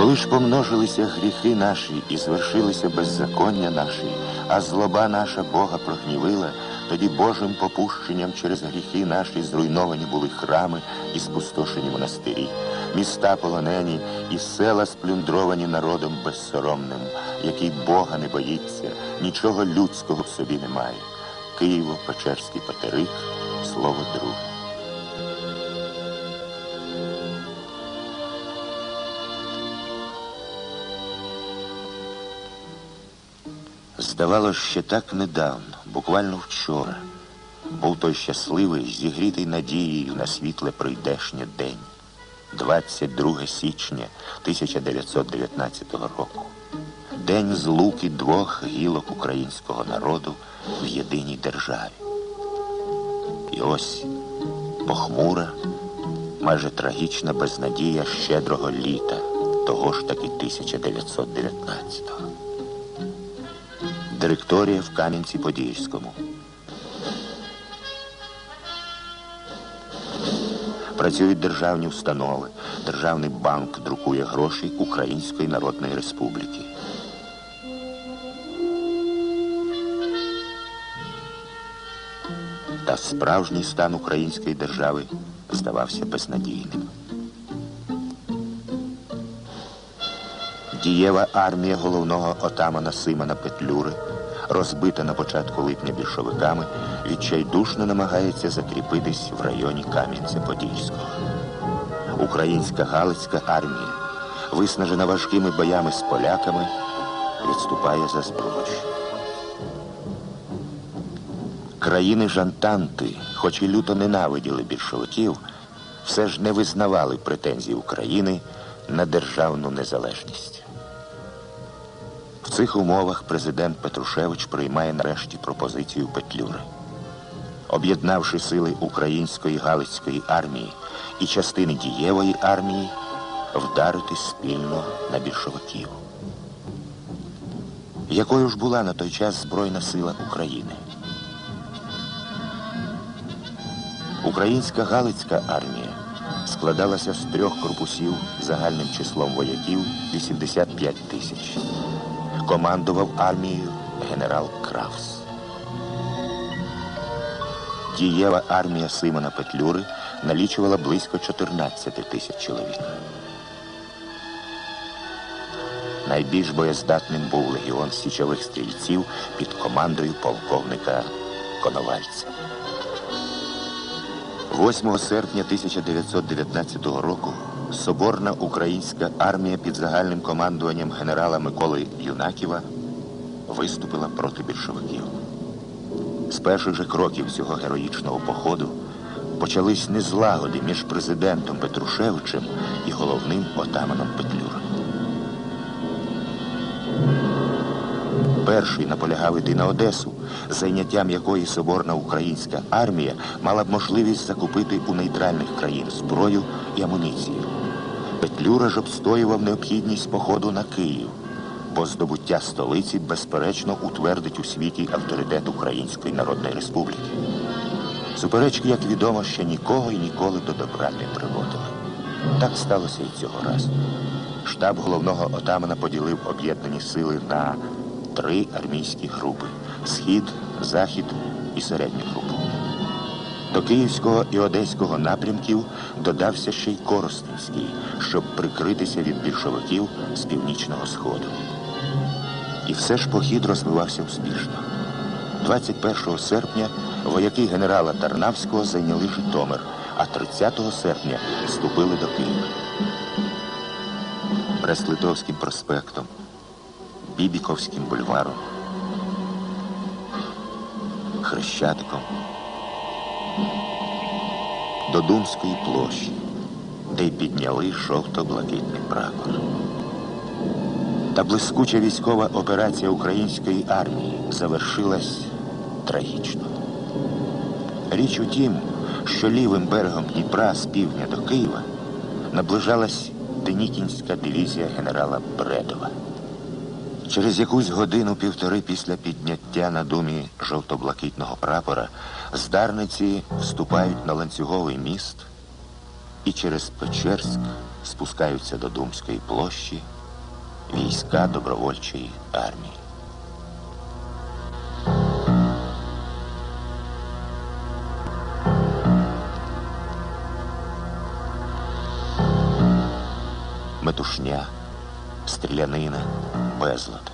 Коли ж помножилися гріхи наші і звершилися беззаконня наші, а злоба наша Бога прогнівила, тоді Божим попущенням через гріхи наші зруйновані були храми і спустошені монастирі, міста полонені і села сплюндровані народом безсоромним, який Бога не боїться, нічого людського в собі немає. Києво-Печерський патерик, слово друге. Здавалося, ще так недавно, буквально вчора, був той щасливий, зігрітий надією на світле прийдешнє день, 22 січня 1919 року. День злуки двох гілок українського народу в єдиній державі. І ось похмура, майже трагічна безнадія щедрого літа, того ж таки 1919-го. Директорія в Кам'янці-Подільському. Працюють державні установи. Державний банк друкує гроші Української Народної Республіки. Та справжній стан української держави здавався безнадійним. Дієва армія головного отамана Симона Петлюри, розбита на початку липня більшовиками, відчайдушно намагається закріпитись в районі Кам'янця-Подільського. Українська Галицька армія, виснажена важкими боями з поляками, відступає за Збродж. Країни Жантанти, хоч і люто ненавиділи більшовиків, все ж не визнавали претензій України на державну незалежність. Цих умовах президент Петрушевич приймає нарешті пропозицію Петлюри. Об'єднавши сили української Галицької армії і частини дієвої армії, вдарити спільно на більшовиків. Якою ж була на той час Збройна сила України? Українська Галицька армія складалася з трьох корпусів загальним числом вояків 85 тисяч. Командував армією генерал Кравс. Дієва армія Симона Петлюри налічувала близько 14 тисяч чоловік. Найбільш боєздатним був легіон січових стрільців під командою полковника Коновальця. 8 серпня 1919 року Соборна українська армія під загальним командуванням генерала Миколи Юнаківа виступила проти більшовиків. З перших же кроків цього героїчного походу почались незлагоди між президентом Петрушевичем і головним отаманом Петлюром. Перший наполягав іти на Одесу, зайняттям якої соборна українська армія мала б можливість закупити у нейтральних країн зброю і амуніцію. Петлюра ж обстоював необхідність походу на Київ, бо здобуття столиці безперечно утвердить у світі авторитет Української Народної Республіки. Суперечки, як відомо, ще нікого і ніколи до добра не приводили. Так сталося і цього разу. Штаб головного отамана поділив об'єднані сили на три армійські групи схід, захід і середню групу. До Київського і Одеського напрямків додався ще й Коростенський, щоб прикритися від більшовиків з північного сходу. І все ж похід розвивався успішно. 21 серпня вояки генерала Тарнавського зайняли Житомир, а 30 серпня вступили до Києва. Брест-Литовським проспектом, Бібіковським бульваром, Хрещатиком, до Думської площі, де й підняли жовто-блакитний прапор. Та блискуча військова операція української армії завершилась трагічно. Річ у тім, що лівим берегом Дніпра з півдня до Києва наближалась Денікінська дивізія генерала Бредова. Через якусь годину-півтори після підняття на думі жовто-блакитного прапора здарниці вступають на ланцюговий міст і через Печерськ спускаються до Думської площі війська добровольчої армії. Метушня, стрілянина, безлад.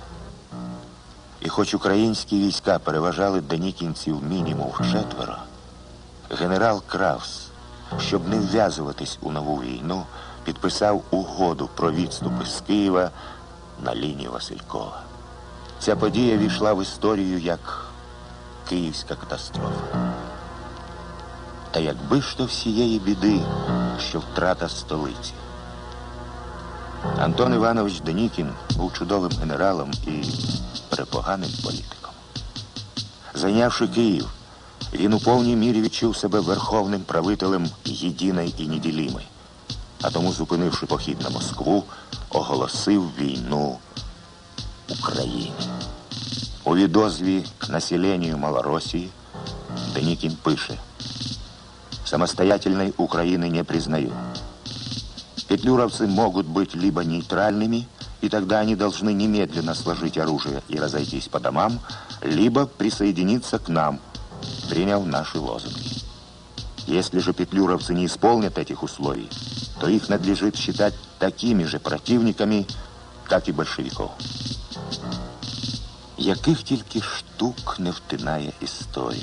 І хоч українські війська переважали денікінців мінімум в четверо, генерал Кравс, щоб не вв'язуватись у нову війну, підписав угоду про відступи з Києва на лінію Василькова. Ця подія війшла в історію як Київська катастрофа. Та якби ж то всієї біди, що втрата столиці. Антон Іванович Денікін був чудовим генералом і препоганим політиком. Зайнявши Київ, він у повній мірі відчув себе верховним правителем єдиної і неділімої, а тому, зупинивши похід на Москву, оголосив війну Україні. У відозві к населению Малороссии Деникин пише «Самостоятельной Украины не признаю. Петлюровцы могут быть либо нейтральными, и тогда они должны немедленно сложить оружие и разойтись по домам, либо присоединиться к нам, приняв наши лозунги. Если же петлюровцы не исполнят этих условий, то их надлежит считать такими же противниками, как и большевиков. Яких тільки штук не втинає історія.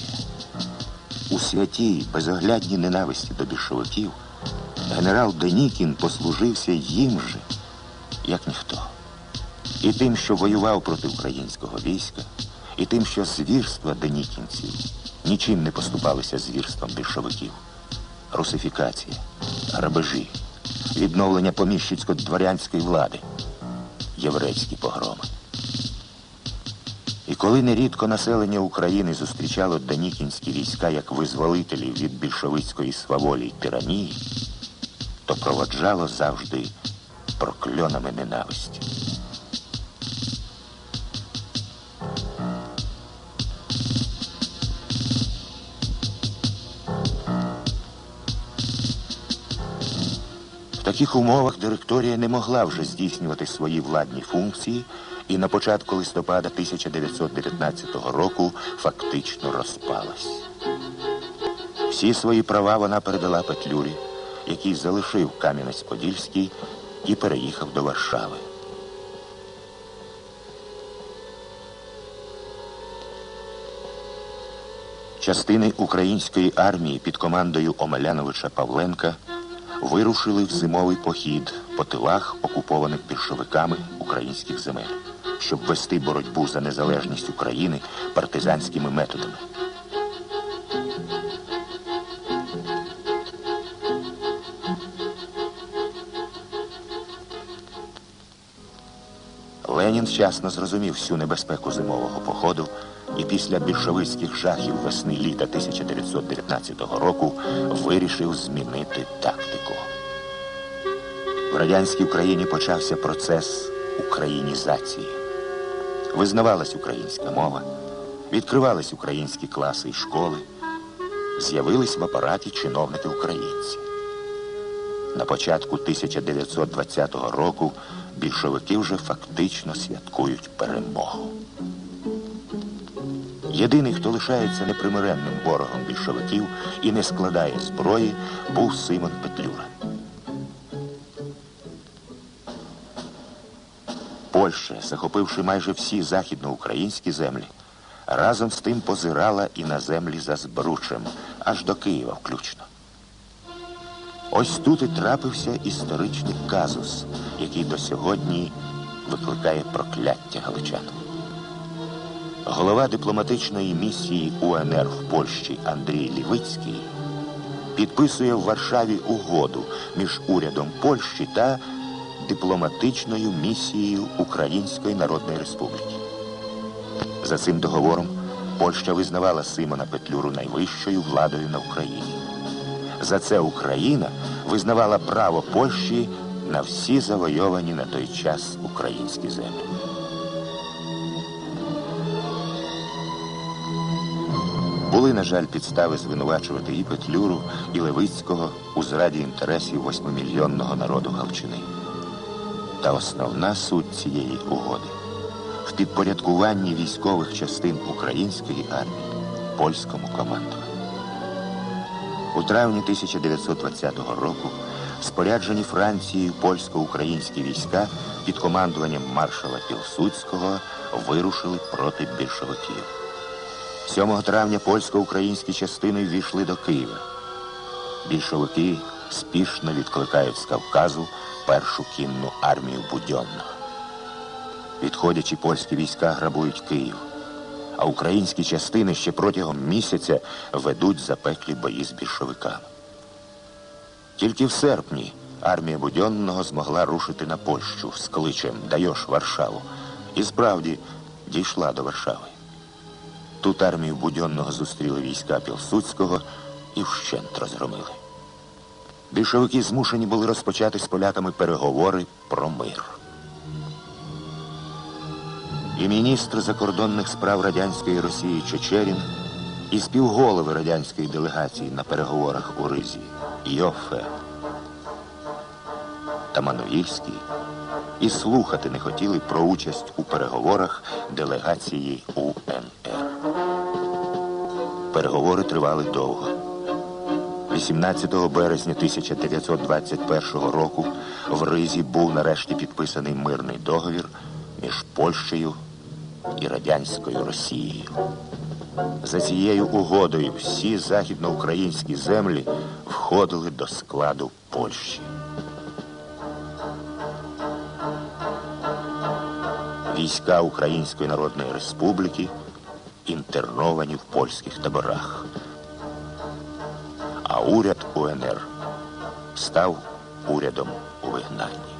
У святій безоглядній ненависті до більшовиків генерал Денікін послужився їм же, як ніхто. І тим, що воював проти українського війська, і тим, що звірства денікінців нічим не поступалися звірствам більшовиків. Русифікація, грабежі, відновлення поміщицько-дворянської влади, єврейські погроми. І коли нерідко населення України зустрічало данікінські війська як визволителів від більшовицької сваволі й тиранії, то проводжало завжди прокльонами ненависті. В таких умовах директорія не могла вже здійснювати свої владні функції і на початку листопада 1919 року фактично розпалась. Всі свої права вона передала Петлюрі, який залишив Кам'янець-Подільський і переїхав до Варшави. Частини української армії під командою Омеляновича Павленка вирушили в зимовий похід по тилах, окупованих більшовиками українських земель, щоб вести боротьбу за незалежність України партизанськими методами. Ленін вчасно зрозумів всю небезпеку зимового походу і після більшовицьких жахів весни літа 1919 року вирішив змінити тактику. В радянській Україні почався процес українізації. Визнавалась українська мова, відкривались українські класи і школи, з'явились в апараті чиновники українці. На початку 1920 року більшовики вже фактично святкують перемогу. Єдиний, хто лишається непримиренним ворогом більшовиків і не складає зброї, був Симон Петлюра. Польща, захопивши майже всі західноукраїнські землі, разом з тим позирала і на землі за Збручем, аж до Києва включно. Ось тут і трапився історичний казус, який до сьогодні викликає прокляття галичан. Голова дипломатичної місії УНР в Польщі Андрій Лівицький підписує в Варшаві угоду між урядом Польщі та дипломатичною місією Української Народної Республіки. За цим договором Польща визнавала Симона Петлюру найвищою владою на Україні. За це Україна визнавала право Польщі на всі завойовані на той час українські землі. Були, на жаль, підстави звинувачувати і Петлюру, і Левицького у зраді інтересів восьмимільйонного народу Галчини. Та основна суть цієї угоди в підпорядкуванні військових частин української армії польському командуванню. У травні 1920 року споряджені Францією польсько-українські війська під командуванням маршала Пілсудського вирушили проти більшовиків. 7 травня польсько-українські частини ввійшли до Києва. Більшовики спішно відкликають з Кавказу першу кінну армію Будьонного. Відходячи, польські війська грабують Київ, а українські частини ще протягом місяця ведуть запеклі бої з більшовиками. Тільки в серпні армія Будьонного змогла рушити на Польщу з кличем Дайош Варшаву і справді дійшла до Варшави. Тут армію Будьонного зустріли війська Пілсудського і вщент розгромили. Більшовики змушені були розпочати з поляками переговори про мир. І міністр закордонних справ радянської Росії Чечерін, і співголови радянської делегації на переговорах у Ризі Йофе та Мануїльський і слухати не хотіли про участь у переговорах делегації УНР. Переговори тривали довго. 18 березня 1921 року в Ризі був нарешті підписаний мирний договір між Польщею і радянською Росією. За цією угодою всі західноукраїнські землі входили до складу Польщі. Війська Української Народної Республіки інтерновані в польських таборах. А уряд УНР став урядом у вигнанні.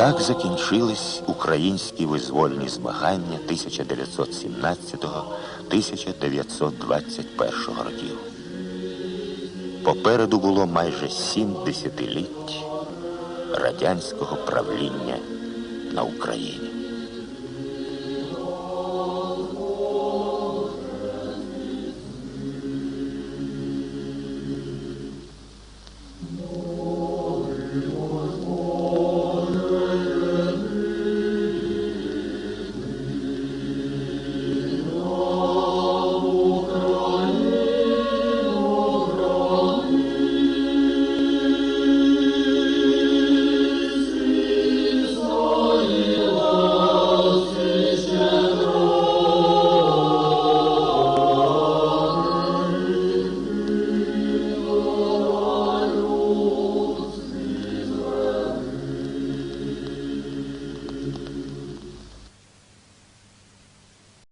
Так закінчились українські визвольні змагання 1917-1921 років. Попереду було майже сім десятиліть радянського правління на Україні.